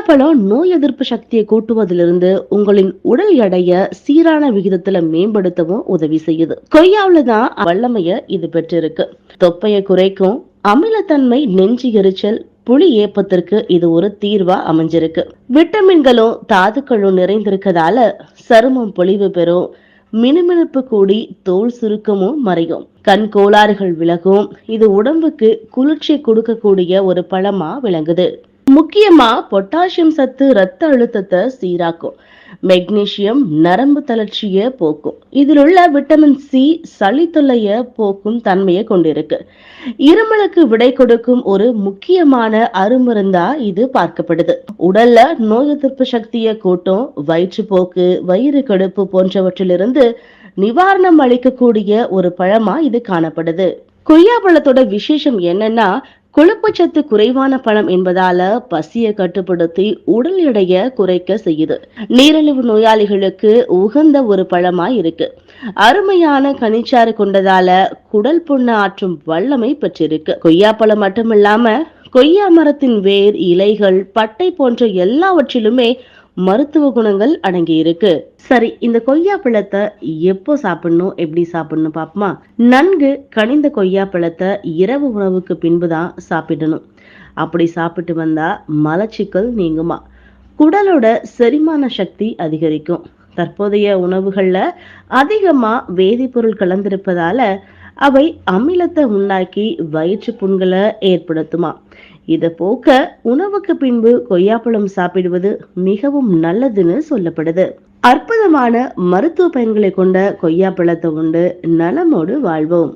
பலாப்பழம் நோய் எதிர்ப்பு சக்தியை கூட்டுவதிலிருந்து உங்களின் உடல் எடைய சீரான விகிதத்துல மேம்படுத்தவும் உதவி செய்யுது. கொய்யாவுல தான் வல்லமைய இது பெற்றிருக்கு. தொப்பையை குறைக்கும் அமிலத்தன்மை நெஞ்சு எரிச்சல் புலி ஏப்பத்திற்கு இது ஒரு தீர்வா அமைஞ்சிருக்கு. விட்டமின்களும் தாதுக்களும் நிறைந்திருக்கதால சருமம் பொலிவு பெறும் மினுமினுப்பு கூடி தோல் சுருக்கமும் மறையும். கண் கோளாறுகள் விலகும் இது உடம்புக்கு குளிர்ச்சி கொடுக்கக்கூடிய ஒரு பழமா விளங்குது. முக்கியமா பொட்டாசியம் சத்து ரத்த அழுத்தத்தை சீராக்கும். மெக்னீசியம் நரம்பு தளர்ச்சியை போக்கும். இதில் உள்ள விட்டமின் சி சளி தொல்லைய போக்கும் தன்மையை கொண்டிருக்கு. இருமலுக்கு விடை கொடுக்கும் ஒரு முக்கியமான அருமருந்தா இது பார்க்கப்படுது. உடல்ல நோய் எதிர்ப்பு சக்தியை கூட்டும் வயிற்றுப்போக்கு வயிறு கடுப்பு போன்றவற்றிலிருந்து நிவாரணம் அளிக்கக்கூடிய ஒரு பழமா இது காணப்படுது. கொய்யா பழத்தோட விசேஷம் என்னன்னா கொழுப்புச்சத்து குறைவான பழம் என்பதால பசியை கட்டுப்படுத்தி உடல் எடைய குறைக்க செய்யுது. நீரிழிவு நோயாளிகளுக்கு உகந்த ஒரு பழமா இருக்கு. அருமையான கனிச்சாறு கொண்டதால குடல் புண்ணு ஆற்றும் வல்லமை பெற்றிருக்கு. கொய்யாப்பழம் மட்டுமில்லாம கொய்யா மரத்தின் வேர் இலைகள் பட்டை போன்ற எல்லாவற்றிலுமே மருத்துவ குணங்கள் அடங்கி இருக்கு. சரி இந்த கொய்யா பழத்தை எப்போ சாப்பிடணும் எப்படி சாப்பிடணும் பாப்போமா நன்கு கனிந்த கொய்யா பழத்தை இரவு உணவுக்கு பின்புதான் சாப்பிடணும். அப்படி சாப்பிட்டு வந்தா மலச்சிக்கல் நீங்குமா? குடலோட செரிமான சக்தி அதிகரிக்கும். தற்போதைய உணவுகள்ல அதிகமா வேதிப்பொருள் கலந்திருப்பதால அவை அமிலத்தை உண்டாக்கி வயிற்று புண்களை ஏற்படுத்துமா? இத போக்க உணவுக்கு பின்பு கொய்யாப்பழம் சாப்பிடுவது மிகவும் நல்லதுன்னு சொல்லப்படுது. அற்புதமான மருத்துவ பயன்களை கொண்ட கொய்யாப்பழத்தை உண்டு நலமோடு வாழ்வோம்.